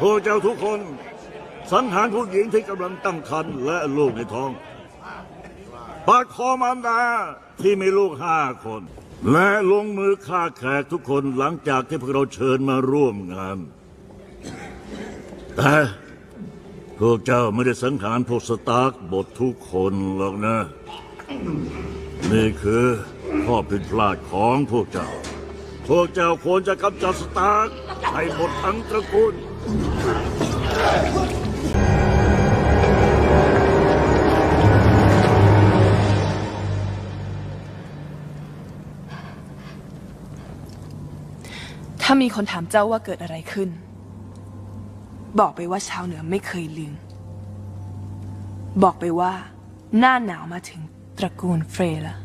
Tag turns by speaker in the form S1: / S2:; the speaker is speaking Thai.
S1: พวกเจ้าทุกคน สังหารผู้หญิงที่กำลังตั้งครรภ์และลูกในท้องปาดคอมารดาที่มีลูกห้าคน และลงมือฆ่าแขกทุกคนหลังจากที่พวกเราเชิญมาร่วมงานแต่พวกเจ้าไม่ได้สังหารพวกสตาร์กบททุกคนหรอกนะ นี่คือข้อผิดพลาดของพวกเจ้า พวกเจ้าควรจะกำจัดสตาร์กให้หมดทั้งตระกูล
S2: ถ้ามีคนถามเจ้าว่าเกิดอะไรขึ้น บอกไปว่าชาวเหนือไม่เคยลืม บอกไปว่าหน้าหนาวมาถึงตระกูลเฟรละ